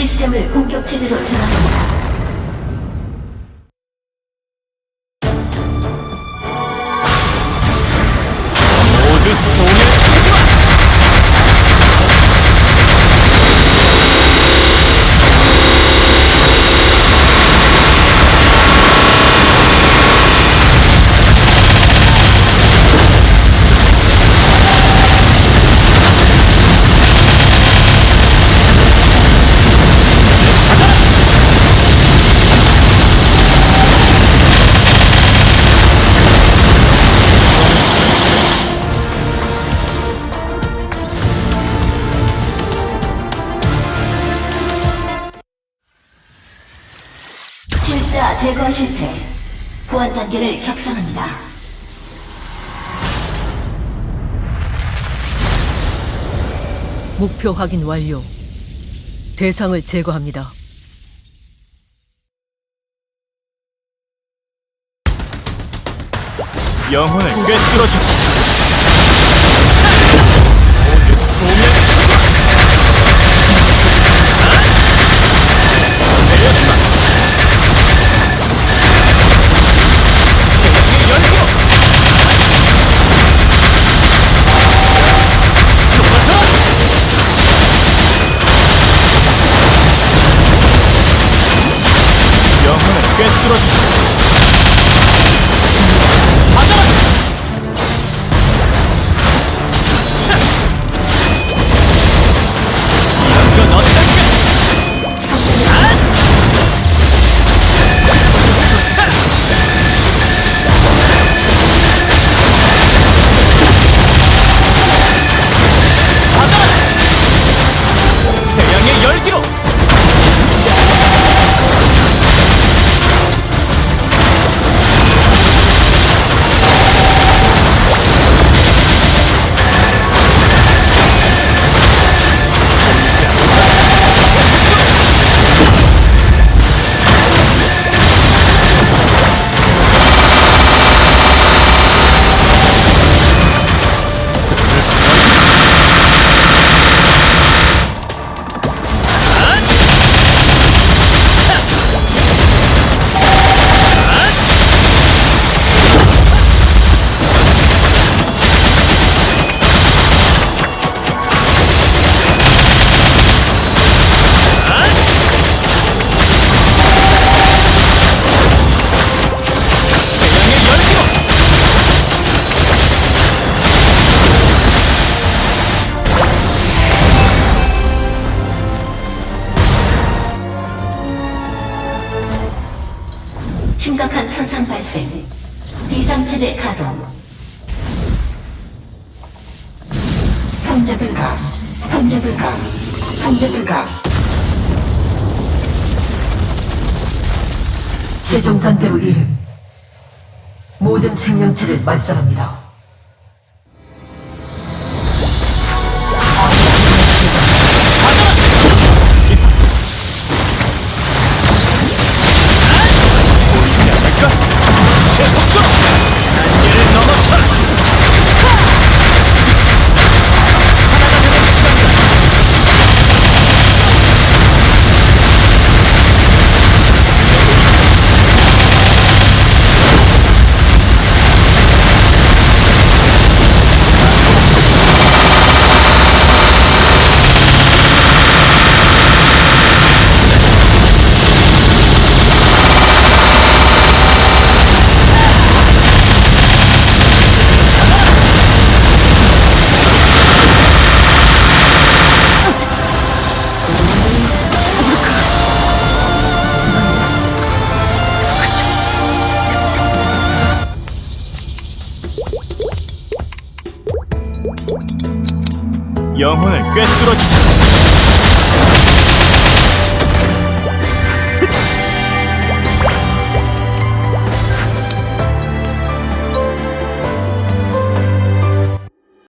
시스템을 공격 체제로 전환합니다. 모두 실자 제거 실패. 보안 단계를 격상합니다. 목표 확인 완료. 대상을 제거합니다. 영혼을 꿰뚫어 주지. 뚫어 주지. 손상 발생. 비상 체제 가동. 통제 불가. 통제 불가. 통제 불가. 최종 단계로 이름. 모든 생명체를 말살합니다. 영혼을 꿰뚫어 주지!